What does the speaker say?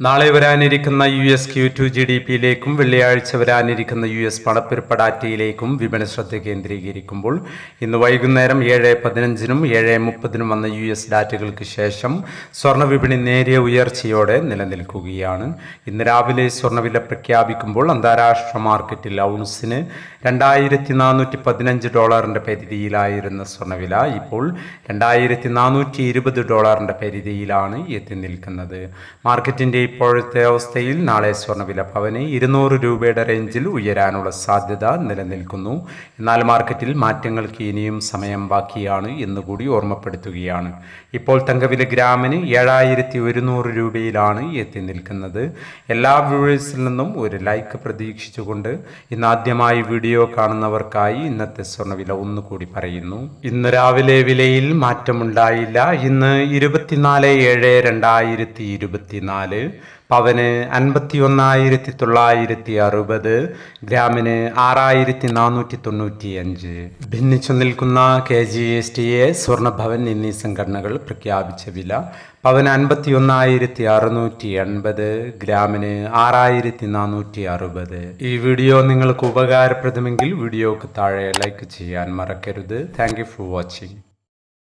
നാളെ വരാനിരിക്കുന്ന U S Q two G D പിയിലേക്കും വെള്ളിയാഴ്ച വരാനിരിക്കുന്ന യു എസ് പണപ്പെരുപ്പ ഡാറ്റയിലേക്കും വിപണി ശ്രദ്ധ കേന്ദ്രീകരിക്കുമ്പോൾ ഇന്ന് വൈകുന്നേരം ഏഴ് പതിനഞ്ചിനും ഏഴ് മുപ്പതിനും വന്ന യു എസ് ഡാറ്റകൾക്ക് ശേഷം സ്വർണ വിപണി നേരിയ ഉയർച്ചയോടെ നിലനിൽക്കുകയാണ്. ഇന്ന് രാവിലെ സ്വർണവില പ്രഖ്യാപിക്കുമ്പോൾ അന്താരാഷ്ട്ര മാർക്കറ്റിൽ ഔൺസിന് രണ്ടായിരത്തി നാനൂറ്റി പതിനഞ്ച് ഡോളറിന്റെ പരിധിയിലായിരുന്ന സ്വർണവില ഇപ്പോൾ രണ്ടായിരത്തി നാനൂറ്റി ഇരുപത് ഡോളറിന്റെ പരിധിയിലാണ് എത്തി നിൽക്കുന്നത്. മാർക്കറ്റിന്റെ ഇപ്പോഴത്തെ അവസ്ഥയിൽ നാളെ സ്വർണവില പവന് ഇരുന്നൂറ് രൂപയുടെ റേഞ്ചിൽ ഉയരാനുള്ള സാധ്യത നിലനിൽക്കുന്നു. എന്നാൽ മാർക്കറ്റിൽ മാറ്റങ്ങൾക്ക് ഇനിയും സമയം ബാക്കിയാണ് എന്നുകൂടി ഓർമ്മപ്പെടുത്തുകയാണ്. ഇപ്പോൾ തങ്കവില ഗ്രാമിന് ഏഴായിരത്തി ഒരുന്നൂറ് രൂപയിലാണ് എത്തി നിൽക്കുന്നത്. എല്ലാ വ്യൂവേഴ്സിൽ നിന്നും ഒരു ലൈക്ക് പ്രതീക്ഷിച്ചുകൊണ്ട് ഇന്ന് ആദ്യമായി വീഡിയോ കാണുന്നവർക്കായി ഇന്നത്തെ സ്വർണവില ഒന്നുകൂടി പറയുന്നു. ഇന്ന് രാവിലെ വിലയിൽ മാറ്റമുണ്ടായില്ല. ഇന്ന് ഇരുപത്തിനാല് ഏഴ് രണ്ടായിരത്തി ഇരുപത്തിനാല്. പവന് അൻപത്തി ഒന്നായിരത്തി തൊള്ളായിരത്തി അറുപത് ഗ്രാമിന് ആറായിരത്തി നാനൂറ്റി തൊണ്ണൂറ്റി അഞ്ച് ഭിന്നിച്ചു നിൽക്കുന്ന K G S T A Swarnabhavan എന്നീ സംഘടനകൾ പ്രഖ്യാപിച്ച വില പവന് അൻപത്തി ഒന്നായിരത്തി അറുന്നൂറ്റി എൺപത് ഗ്രാമിന് ആറായിരത്തി നാനൂറ്റി അറുപത് ഈ വീഡിയോ നിങ്ങൾക്ക് ഉപകാരപ്രദമെങ്കിൽ വീഡിയോക്ക് താഴെ ലൈക്ക് ചെയ്യാൻ മറക്കരുത്. Thank you for watching.